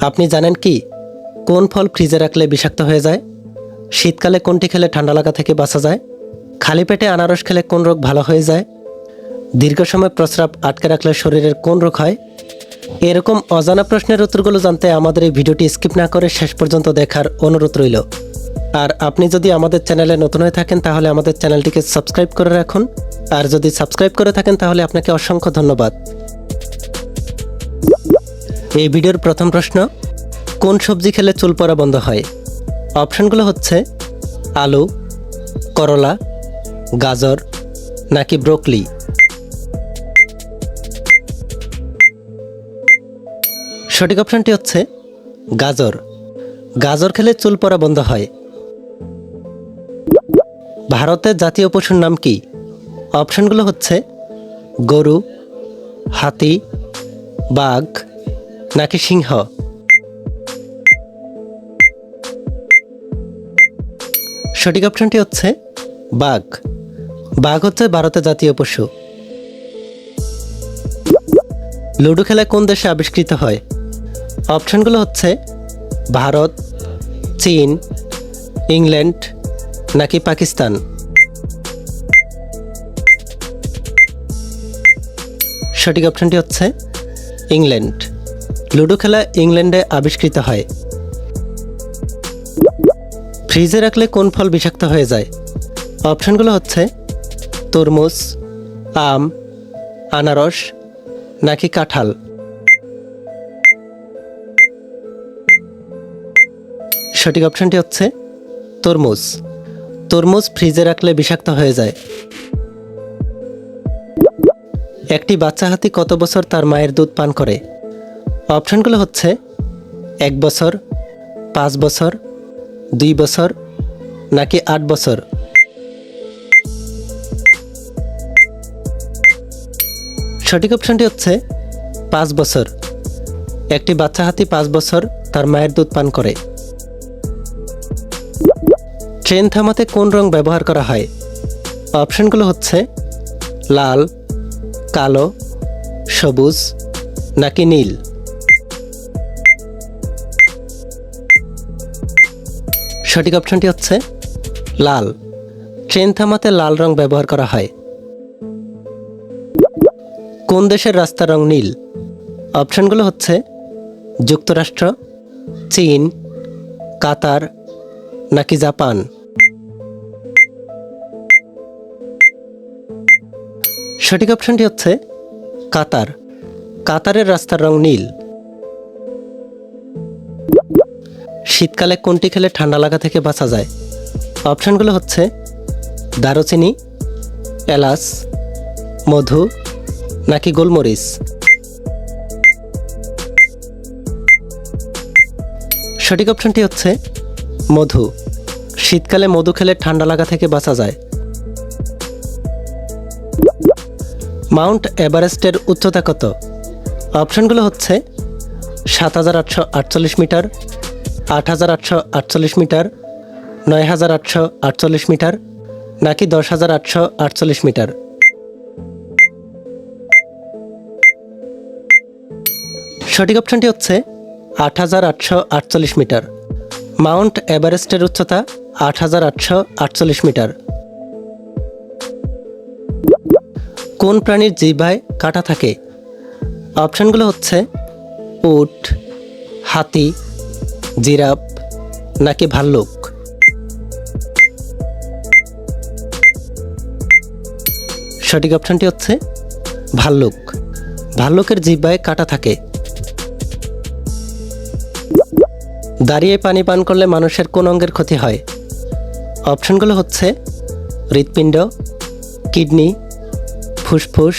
আপনি জানেন কি? কোন ফল ফ্রিজে রাখলে বিষাক্ত হয়ে যায়? শীতকালে কোনটি খেলে ঠান্ডা লাগা থেকে বাঁচা যায়? খালি পেটে আনারস খেলে কোন রোগ ভালো হয়ে যায়? দীর্ঘ সময় প্রস্রাব আটকে রাখলে শরীরের কোন রোগ হয়? এরকম অজানা প্রশ্নের উত্তরগুলো জানতে আমাদের এই ভিডিওটি স্কিপ না করে শেষ পর্যন্ত দেখার অনুরোধ রইল। আর আপনি যদি আমাদের চ্যানেলে নতুন হয়ে থাকেন, তাহলে আমাদের চ্যানেলটিকে সাবস্ক্রাইব করে রাখুন। আর যদি সাবস্ক্রাইব করে থাকেন, তাহলে আপনাকে অসংখ্য ধন্যবাদ। এই ভিডিওর প্রথম প্রশ্ন, কোন সবজি খেলে চুল পড়া বন্ধ হয়? অপশনগুলো হচ্ছে, আলু, করলা, গাজর, নাকি ব্রোকলি? সঠিক অপশনটি হচ্ছে, গাজর। গাজর খেলে চুল পড়া বন্ধ হয়। ভারতের জাতীয় পশুর নাম কি? অপশনগুলো হচ্ছে, গরু, হাতি, বাঘ নাকি সিংহ? সঠিক অপশনটি হচ্ছে বাঘ। বাঘ হচ্ছে ভারতের জাতীয় পশু। লুডো খেলা কোন দেশে আবিষ্কৃত হয়? অপশনগুলো হচ্ছে ভারত, চীন, ইংল্যান্ড নাকি পাকিস্তান? সঠিক অপশনটি হচ্ছে ইংল্যান্ড। লুডো খেলা ইংল্যান্ডে আবিষ্কৃত হয়। ফ্রিজে রাখলে কোন ফল বিষাক্ত হয়ে যায়? অপশনগুলো হচ্ছে, তরমুজ, আম, আনারস, নাকি কাঁঠাল? সঠিক অপশনটি হচ্ছে, তরমুজ। তরমুজ ফ্রিজে রাখলে বিষাক্ত হয়ে যায়। একটি বাচ্চা হাতি কত বছর তার মায়ের দুধ পান করে? অপশনগুলো হচ্ছে এক বছর, পাঁচ বছর, দুই বছর নাকি আট বছর? সঠিক অপশনটি হচ্ছে পাঁচ বছর। একটি বাচ্চা হাতি পাঁচ বছর তার মায়ের দুধ পান করে। ট্রেন থামাতে কোন রং ব্যবহার করা হয়? অপশনগুলো হচ্ছে লাল, কালো, সবুজ নাকি নীল? সঠিক অপশনটি হচ্ছে লাল। ট্রেন থামাতে লাল রং ব্যবহার করা হয়। কোন দেশের রাস্তার রং নীল? অপশনগুলো হচ্ছে যুক্তরাষ্ট্র, চীন, কাতার নাকি জাপান? সঠিক অপশনটি হচ্ছে কাতার। কাতারের রাস্তার রং নীল। শীতকালে কোনটি খেলে ঠান্ডা লাগা থেকে বাঁচা যায়? অপশনগুলো হচ্ছে দারুচিনি, এলাচ, মধু নাকি গোলমরিচ? সঠিক অপশনটি হচ্ছে মধু। শীতকালে মধু খেলে ঠান্ডা লাগা থেকে বাঁচা যায়। মাউন্ট এভারেস্টের উচ্চতা কত? অপশানগুলো হচ্ছে সাত হাজার আটশো আটচল্লিশ মিটার আট হাজার আটশো আটচল্লিশ মিটার, নয় হাজার আটশো আটচল্লিশ মিটার, নাকি দশ হাজার আটশো আটচল্লিশ মিটার? সঠিক অপশনটি হচ্ছে আট হাজার আটশো আটচল্লিশ মিটার, মাউন্ট এভারেস্টের উচ্চতা আট হাজার আটশো আটচল্লিশ মিটার। কোন প্রাণীর জিভায় কাটা থাকে? অপশানগুলো হচ্ছে উট, হাতি জিরাফ নাকি ভাল্লুক? সঠিক অপশনটি হচ্ছে ভাল্লুক। ভাল্লুকের জিব্বায় কাটা থাকে। দাঁড়িয়ে পানি পান করলে মানুষের কোন অঙ্গের ক্ষতি হয়? অপশনগুলো হচ্ছে হৃৎপিণ্ড, কিডনি, ফুসফুস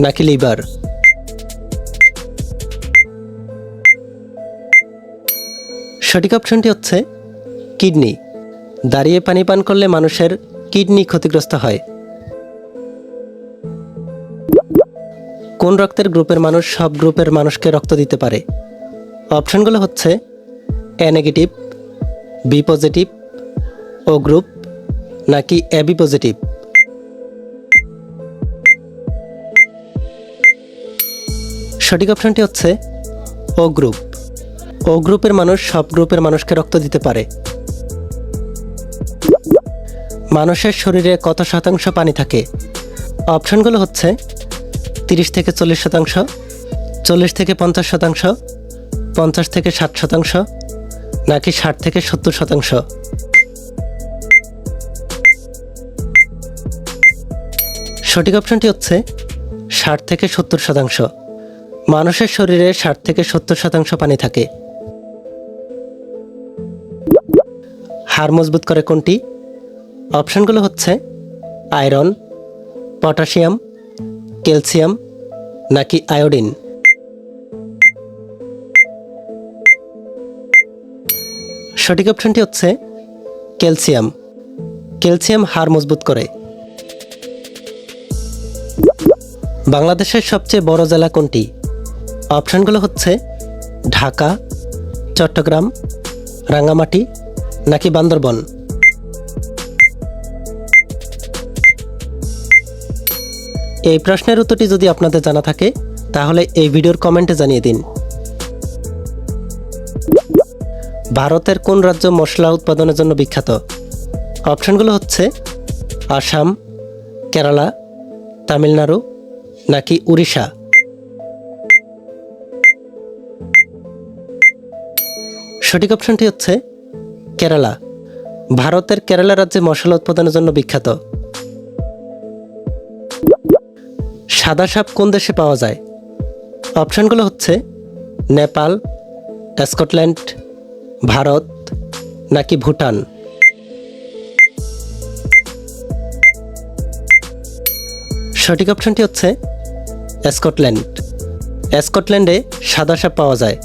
নাকি লিভার। সঠিক অপশনটি হচ্ছে কিডনি। দাঁড়িয়ে পানি পান করলে মানুষের কিডনি ক্ষতিগ্রস্ত হয়। কোন রক্তের গ্রুপের মানুষ সব গ্রুপের মানুষকে রক্ত দিতে পারে? অপশনগুলো হচ্ছে A negative, B positive O group, নাকি এবি পজিটিভ। সঠিক অপশনটি হচ্ছে ও গ্রুপ। ও গ্রুপের মানুষ সব গ্রুপের মানুষকে রক্ত দিতে পারে। মানুষের শরীরে কত শতাংশ পানি থাকে? অপশনগুলো হচ্ছে তিরিশ থেকে চল্লিশ শতাংশ, চল্লিশ থেকে পঞ্চাশ শতাংশ, পঞ্চাশ থেকে ষাট শতাংশ, নাকি ষাট থেকে সত্তর শতাংশ। সঠিক অপশনটি হচ্ছে ষাট থেকে সত্তর শতাংশ। মানুষের শরীরে ষাট থেকে সত্তর শতাংশ পানি থাকে। হাড় মজবুত করে কোনটি? অপশানগুলো হচ্ছে আয়রন, পটাশিয়াম, ক্যালসিয়াম নাকি আয়োডিন। সঠিক অপশনটি হচ্ছে ক্যালসিয়াম। ক্যালসিয়াম হাড় মজবুত করে। বাংলাদেশের সবচেয়ে বড় জেলা কোনটি? অপশানগুলো হচ্ছে ঢাকা, চট্টগ্রাম, রাঙ্গামাটি নাকি বান্দরবন? এই প্রশ্নের উত্তরটি যদি আপনাদের জানা থাকে, তাহলে এই ভিডিওর কমেন্টে জানিয়ে দিন। ভারতের কোন রাজ্য মশলা উৎপাদনের জন্য বিখ্যাত? অপশনগুলো হচ্ছে আসাম, কেরালা, তামিলনাড়ু নাকি উড়িষ্যা? সঠিক অপশনটি হচ্ছে কেরালা। ভারতের কেরালা রাজ্যে মশলা উৎপাদনের জন্য বিখ্যাত। সাদা সাপ কোন দেশে পাওয়া যায়? অপশনগুলো হচ্ছে নেপাল, স্কটল্যান্ড, ভারত নাকি ভুটান। সঠিক অপশনটি হচ্ছে স্কটল্যান্ড। স্কটল্যান্ডে সাদা সাপ পাওয়া যায়।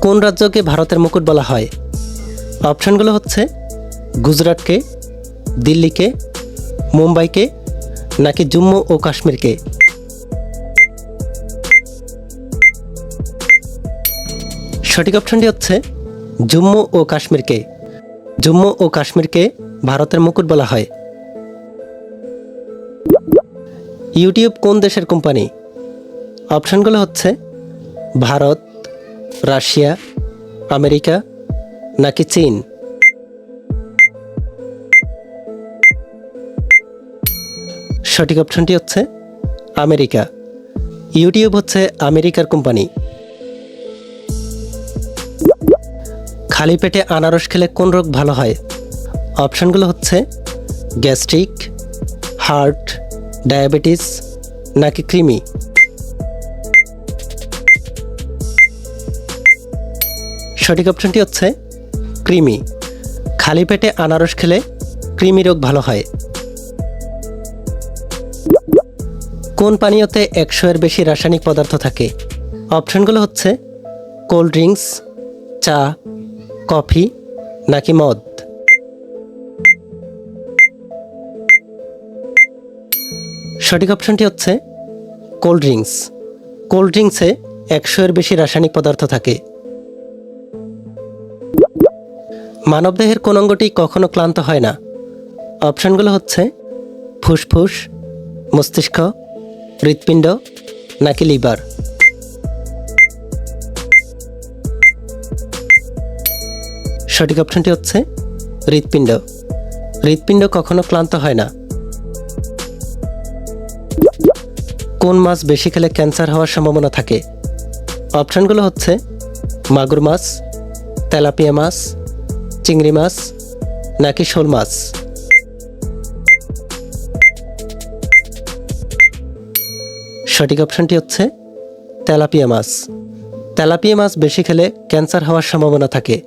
কোন রাজ্যকে ভারতের মুকুট বলা হয়? অপশনগুলো হচ্ছে গুজরাটকে, দিল্লিকে, মুম্বাইকে, নাকি জম্মু ও কাশ্মীরকে? সঠিক অপশনটি হচ্ছে জম্মু ও কাশ্মীরকে। জম্মু ও কাশ্মীরকে ভারতের মুকুট বলা হয়। ইউটিউব কোন দেশের কোম্পানি? অপশনগুলো হচ্ছে ভারত রাশিয়া, আমেরিকা নাকি চীন? সঠিক অপশনটি হচ্ছে আমেরিকা। ইউটিউব হচ্ছে আমেরিকার কোম্পানি। খালি পেটে আনারস খেলে কোন রোগ ভালো হয়? অপশনগুলো হচ্ছে গ্যাস্ট্রিক, হার্ট, ডায়াবেটিস নাকি কৃমি? সঠিক অপশনটি হচ্ছে কৃমি খালি পেটে আনারস খেলে কৃমি রোগ ভালো হয়। কোন পানীয়তে একশো এর বেশি রাসায়নিক পদার্থ থাকে? অপশনগুলো হচ্ছে কোল্ড ড্রিঙ্কস, চা, কফি নাকি মদ। সঠিক অপশনটি হচ্ছে কোল্ড ড্রিঙ্কস। কোল্ড ড্রিঙ্কসে একশো এর বেশি রাসায়নিক পদার্থ থাকে। মানবদেহের কোন অঙ্গটি কখনো ক্লান্ত হয় না। অপশনগুলো হচ্ছে ফুসফুস, মস্তিষ্ক, হৃৎপিণ্ড নাকি লিভার। সঠিক অপশনটি হচ্ছে হৃৎপিণ্ড। হৃৎপিণ্ড কখনো ক্লান্ত হয় না। কোন মাছ বেশি খেলে ক্যান্সার হওয়ার সম্ভাবনা থাকে? অপশনগুলো হচ্ছে মাগুর মাছ, তেলাপিয়া মাছ চিংড়ি মাছ নাকি শোল মাছ? সঠিক অপশনটি হচ্ছে তেলাপিয়া মাছ। তেলাপিয়া মাছ বেশি খেলে ক্যান্সার হওয়ার সম্ভাবনা থাকে।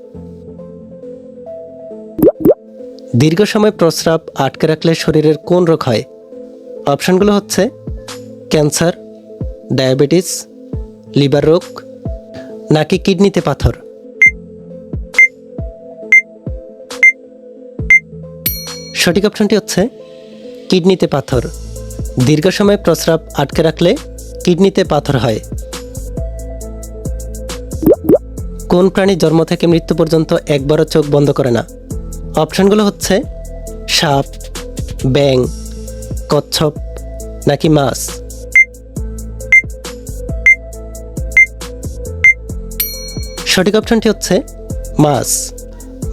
দীর্ঘ সময় প্রস্রাব আটকে রাখলে শরীরের কোন রোগ হয়? অপশনগুলো হচ্ছে ক্যান্সার, ডায়াবেটিস, লিভার রোগ নাকি কিডনিতে পাথর? সঠিক অপশনটি হচ্ছে কিডনিতে পাথর। দীর্ঘ সময় প্রস্রাব আটকে রাখলে কিডনিতে পাথর হয়। কোন প্রাণী জন্ম থেকে মৃত্যু পর্যন্ত একবারও চোখ বন্ধ করে না? অপশনগুলো হচ্ছে সাপ ব্যাং কচ্ছপ নাকি মাছ। সঠিক অপশনটি হচ্ছে মাছ।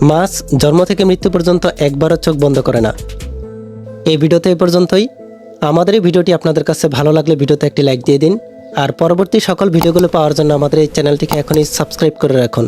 মাছ জন্ম থেকে মৃত্যু পর্যন্ত একবারও চোখ বন্ধ করে না। এই ভিডিওতে এই পর্যন্তই। আমাদের এই ভিডিওটি আপনাদের কাছে ভালো লাগলে ভিডিওতে একটি লাইক দিয়ে দিন। আর পরবর্তী সকল ভিডিওগুলো পাওয়ার জন্য আমাদের এই চ্যানেলটিকে এখনই সাবস্ক্রাইব করে রাখুন।